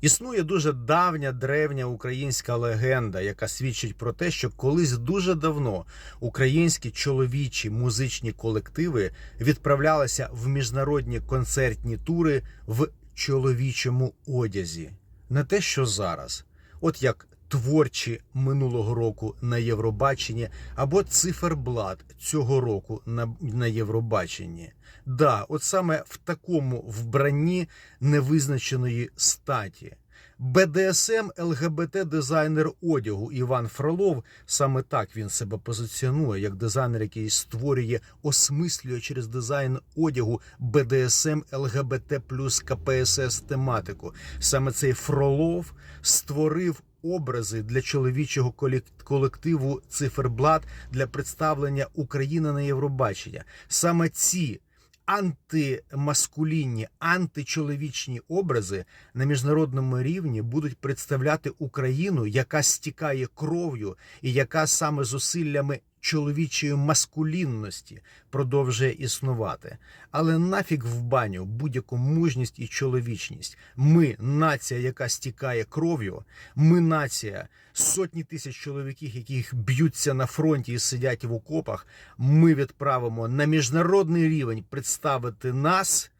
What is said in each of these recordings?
Існує дуже давня древня українська легенда, яка свідчить про те, що колись дуже давно українські чоловічі музичні колективи відправлялися в міжнародні концертні тури в чоловічому одязі. Не те, що зараз, от як творчі минулого року на Євробаченні, або циферблат цього року на, на Євробаченні. Да, от саме в такому вбранні невизначеної статі. БДСМ ЛГБТ дизайнер одягу Іван Фролов саме так він себе позиціонує як дизайнер, який створює, осмислює через дизайн одягу БДСМ ЛГБТ плюс КПСС тематику. Саме цей Фролов створив образи для чоловічого колек- колективу Циферблат для представлення України на Євробачення. Саме ці антимаскулінні, античоловічні образи на міжнародному рівні будуть представляти Україну, яка стікає кров'ю і яка саме зусиллями чоловічої маскулінності продовжує існувати. Але нафіг в баню будь-яку мужність і чоловічність. Ми нація, яка стікає кров'ю. Ми нація сотні тисяч чоловіків, яких б'ються на фронті і сидять в окопах. Ми відправимо на міжнародний рівень представити нас,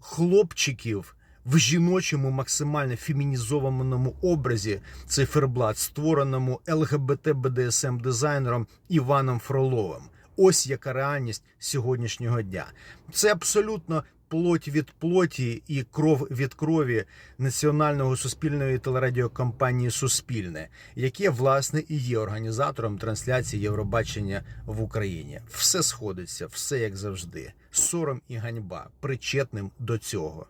хлопчиків. В жіночому максимально фемінізованому образі циферблат, створеному ЛГБТ БДСМ дизайнером Іваном Фроловим. Ось яка реальність сьогоднішнього дня. Це абсолютно плоть від плоті і кров від крові національного суспільної телерадіокомпанії Суспільне, яке власне і є організатором трансляції Євробачення в Україні. Все сходиться, все як завжди. Сором і ганьба причетним до цього.